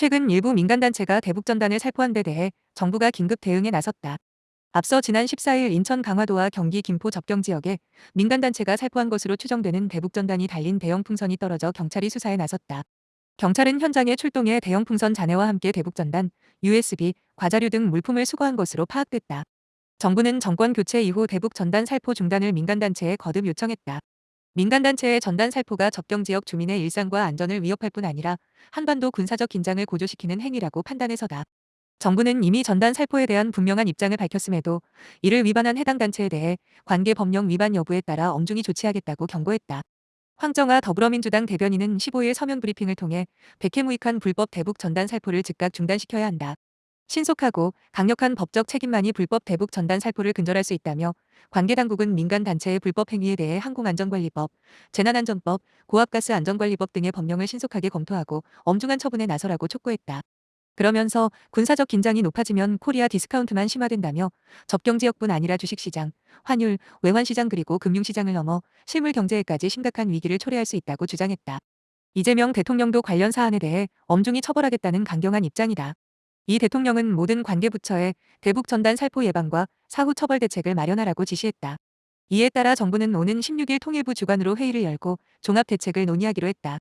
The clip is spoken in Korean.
최근 일부 민간단체가 대북전단을 살포한 데 대해 정부가 긴급 대응에 나섰다. 앞서 지난 14일 인천 강화도와 경기 김포 접경 지역에 민간단체가 살포한 것으로 추정되는 대북전단이 달린 대형 풍선이 떨어져 경찰이 수사에 나섰다. 경찰은 현장에 출동해 대형 풍선 잔해와 함께 대북전단, USB, 과자류 등 물품을 수거한 것으로 파악됐다. 정부는 정권 교체 이후 대북 전단 살포 중단을 민간단체에 거듭 요청했다. 민간단체의 전단 살포가 접경 지역 주민의 일상과 안전을 위협할 뿐 아니라 한반도 군사적 긴장을 고조시키는 행위라고 판단해서다. 정부는 이미 전단 살포에 대한 분명한 입장을 밝혔음에도 이를 위반한 해당 단체에 대해 관계 법령 위반 여부에 따라 엄중히 조치하겠다고 경고했다. 황정아 더불어민주당 대변인은 15일 서면 브리핑을 통해 백해무익한 불법 대북 전단 살포를 즉각 중단시켜야 한다. 신속하고 강력한 법적 책임만이 불법 대북 전단 살포를 근절할 수 있다며 관계 당국은 민간 단체의 불법 행위에 대해 항공안전관리법, 재난안전법, 고압가스 안전관리법 등의 법령을 신속하게 검토하고 엄중한 처분에 나서라고 촉구했다. 그러면서 군사적 긴장이 높아지면 코리아 디스카운트만 심화된다며 접경 지역뿐 아니라 주식시장, 환율, 외환시장 그리고 금융시장을 넘어 실물 경제에까지 심각한 위기를 초래할 수 있다고 주장했다. 이재명 대통령도 관련 사안에 대해 엄중히 처벌하겠다는 강경한 입장이다. 이 대통령은 모든 관계부처에 대북 전단 살포 예방과 사후 처벌 대책을 마련하라고 지시했다. 이에 따라 정부는 오는 16일 통일부 주관으로 회의를 열고 종합 대책을 논의하기로 했다.